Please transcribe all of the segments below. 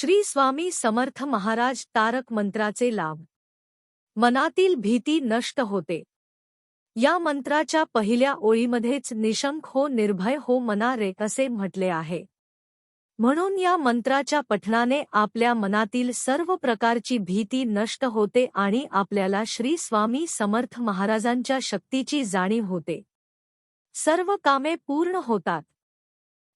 श्री स्वामी समर्थ महाराज तारक मंत्राचे लाभ. मनातील भीती नष्ट होते. या मंत्राच्या पहिल्या ओळीमध्येच निशंक हो निर्भय हो मना रे असे म्हटले आहे. म्हणून या मंत्राच्या पठणाने आपल्या मनातील सर्व प्रकारची भीती नष्ट होते आणि आपल्याला श्री स्वामी समर्थ महाराजांच्या शक्तीची जाणीव होते. सर्व कामे पूर्ण होतात.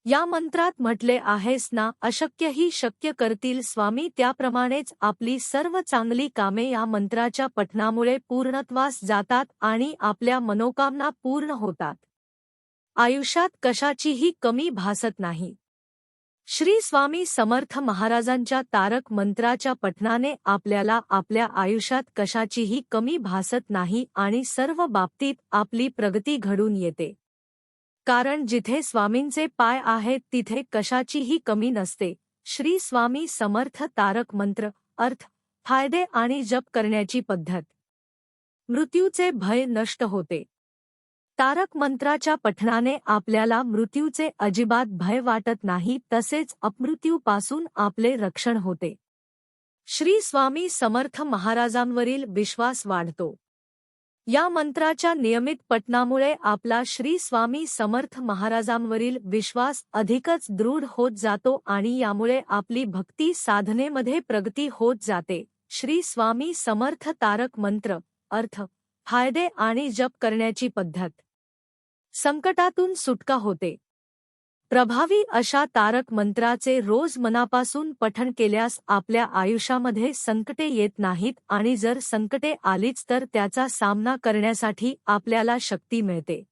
या मंत्रात म्हटले आहेस ना अशक्यही शक्य करतील स्वामी त्याप्रमाणेच आपली सर्व चांगली कामे या मंत्राच्या पठणामुळे पूर्णत्वास जातात आणि आपल्या मनोकामना पूर्ण होतात. आयुष्यात कशाचीही कमी भासत नाही. श्री स्वामी समर्थ महाराजांच्या तारक मंत्राच्या पठणाने आपल्याला आपल्या आयुष्यात कशाचीही कमी भासत नाही आणि सर्व बाबतीत आपली प्रगती घडून येते. कारण जिथे स्वामींचे पाय आहेत तिथे कशाचीही कमी नसते. श्री स्वामी समर्थ तारक मंत्र अर्थ फायदे आणि जप करण्याची पद्धत. मृत्यूचे भय नष्ट होते. तारक मंत्राच्या पठणाने आपल्याला मृत्यूचे अजिबात भय वाटत नाही तसेच अपमृत्यूपासून आपले रक्षण होते. श्री स्वामी समर्थ महाराजांवरील विश्वास वाढतो. या मंत्राच्या नियमित पठणामुळे आपला श्री स्वामी समर्थ महाराजांवरील विश्वास अधिकच दृढ होत जातो आणि यामुळे आपली भक्ती साधनेमध्ये प्रगती होत जाते. श्री स्वामी समर्थ तारक मंत्र अर्थ फायदे आणि जप करण्याची पद्धत. संकटातून सुटका होते. प्रभावी अशा तारक मंत्राचे रोज मनापासून पठण केल्यास आपल्या आयुष्यामध्ये संकटे येत नाहीत आणि जर संकटे आलीच तर त्याचा सामना करण्यासाठी आपल्याला शक्ती मिळते.